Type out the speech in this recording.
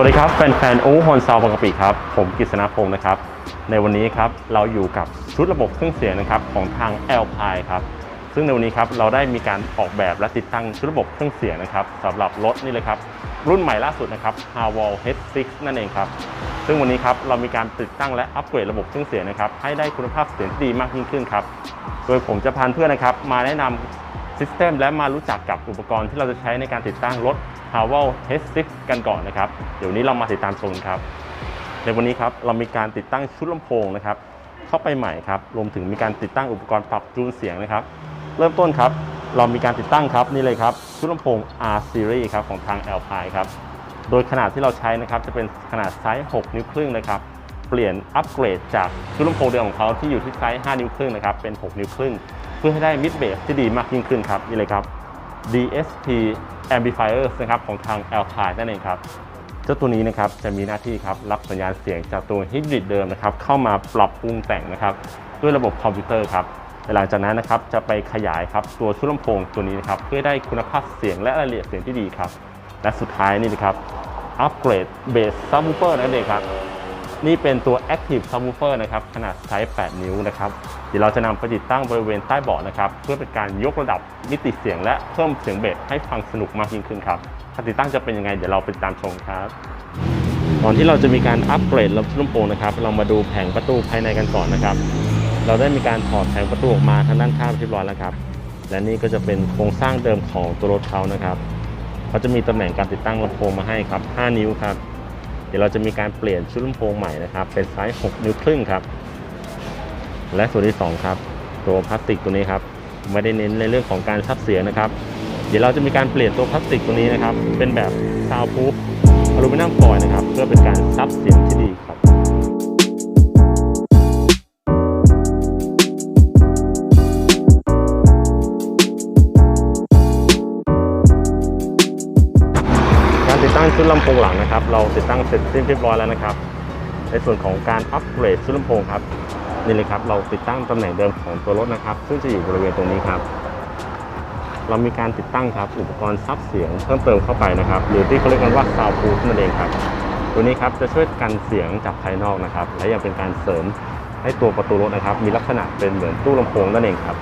วัสดีครับแฟนๆโอ้ฮอนซาวบางกะปิครับ ผมกฤษณพงศ์นะครับ ในวันนี้ครับเราอยู่กับชุดระบบเครื่องเสียงนะครับของทาง l p i ครับ ซึ่งในวันนี้ครับเราได้มีการออกแบบและติดตั้งชุดระบบเครื่องเสียงนะครับสำหรับรถนี่เลยครับ รุ่นใหม่ล่าสุดนะครับ h a w a l H6 นั่นเองครับ ซึ่งวันนี้ครับเรามีการติดตั้งและอัปเกรดระบบเครื่องเสียงนะครับให้ได้คุณภาพเสียงที่ดีมากยิ่งขึ้นครับ โดยผมจะพาเพื่อนนะครับมาแนะนำ ซิสเต็มและมารู้จักกับอุปกรณ์ที่เราจะใช้ในการติดตั้งรถ h a w e l H6 กันก่อนนะครับ เดี๋ยวนี้เรามาติดตามชมครับ ในวันนี้ครับเรามีการติดตั้งชุดลำโพงนะครับ เข้าไปใหม่ครับรวมถึงมีการติดตั้งอุปกรณ์ปรับจูนเสียงนะครับ เริ่มต้นครับ เรามีการติดตั้งครับนี่เลยครับชุดลำโพง R Series ครับของทาง Alpine ครับโดยขนาดที่เราใช้นะครับจะเป็นขนาดไซส์ 6 นิ้วครึ่งนะครับเปลี่ยนอัปเกรดจากชุดลำโพงเดิมของเขาที่อยู่ที่ไซส์ 5 นิ้วครึ่งนะครับเป็น 6 นิ้วครึ่ง เพื่อให้ได้มิดเบสที่ดีมากยิ่งขึ้นครับนี่เลยครับ DSP Amplifiers นะครับของทาง Alpine นั่นเองครับเจ้าตัวนี้นะครับจะมีหน้าที่ครับรับสัญญาณเสียงจากตัวฮิบริดเดิมนะครับเข้ามาปรับปรุงแต่งนะครับด้วยระบบคอมพิวเตอร์ครับหลังจากนั้นนะครับจะไปขยายครับตัวชุดลำโพงตัวนี้นะครับเพื่อได้คุณภาพเสียงและรายละเอียดเสียงที่ดีครับและสุดท้ายนี่นะครับอัปเกรดเบสซับวูเฟอร์นั่นเองครับ นี่เป็นตัว Active Subwoofer นะครับขนาดไซส์ 8 นิ้วนะครับเดี๋ยวเราจะนำไปติดตั้งบริเวณใต้เบาะนะครับเพื่อเป็นการยกระดับมิติเสียงและเพิ่มเสียงเบสให้ฟังสนุกมากยิ่งขึ้นครับการติดตั้งจะเป็นยังไงเดี๋ยวเราไปตามชมครับก่อนที่เราจะมีการอัปเกรดลำโพงนะครับ เรามาดูแผงประตูภายในกันก่อนนะครับ เราได้มีการถอดแผงประตูออกมาทางด้านข้างเรียบร้อยแล้วครับ และนี่ก็จะเป็นโครงสร้างเดิมของตัวรถเขานะครับเขาจะมีตำแหน่งการติดตั้งลำโพงมาให้ครับ 5 นิ้วครับ เดี๋ยวเราจะมีการเปลี่ยนชุดลำโพงใหม่นะครับ เป็นไซส์ 6 นิ้วครึ่งครับ และส่วนที่ 2 ครับ ตัวพลาสติกตัวนี้ครับ ไม่ได้เน้นในเรื่องของการซับเสียงนะครับ เดี๋ยวเราจะมีการเปลี่ยนตัวพลาสติกตัวนี้นะครับ เป็นแบบซาวพูฟอลูมิเนียมฟอยล์นะครับ เพื่อเป็นการซับเสียงที่ดีครับ ตั้งชุดลำโพงหลังนะครับ เราติดตั้งเสร็จสิ้นเรียบร้อยแล้วนะครับ ในส่วนของการอัปเกรดชุดลำโพงครับนี่เลยครับ เราติดตั้งตำแหน่งเดิมของตัวรถนะครับ ซึ่งจะอยู่บริเวณตรงนี้ครับ เรามีการติดตั้งครับอุปกรณ์ซับเสียงเพิ่มเติมเข้าไปนะครับ หรือที่เขาเรียกกันว่า soundproof นั่นเองครับ ตัวนี้ครับจะช่วยกันเสียงจากภายนอกนะครับ และยังเป็นการเสริมให้ตัวประตูรถนะครับ มีลักษณะเป็นเหมือนตู้ลำโพงนั่นเองครับ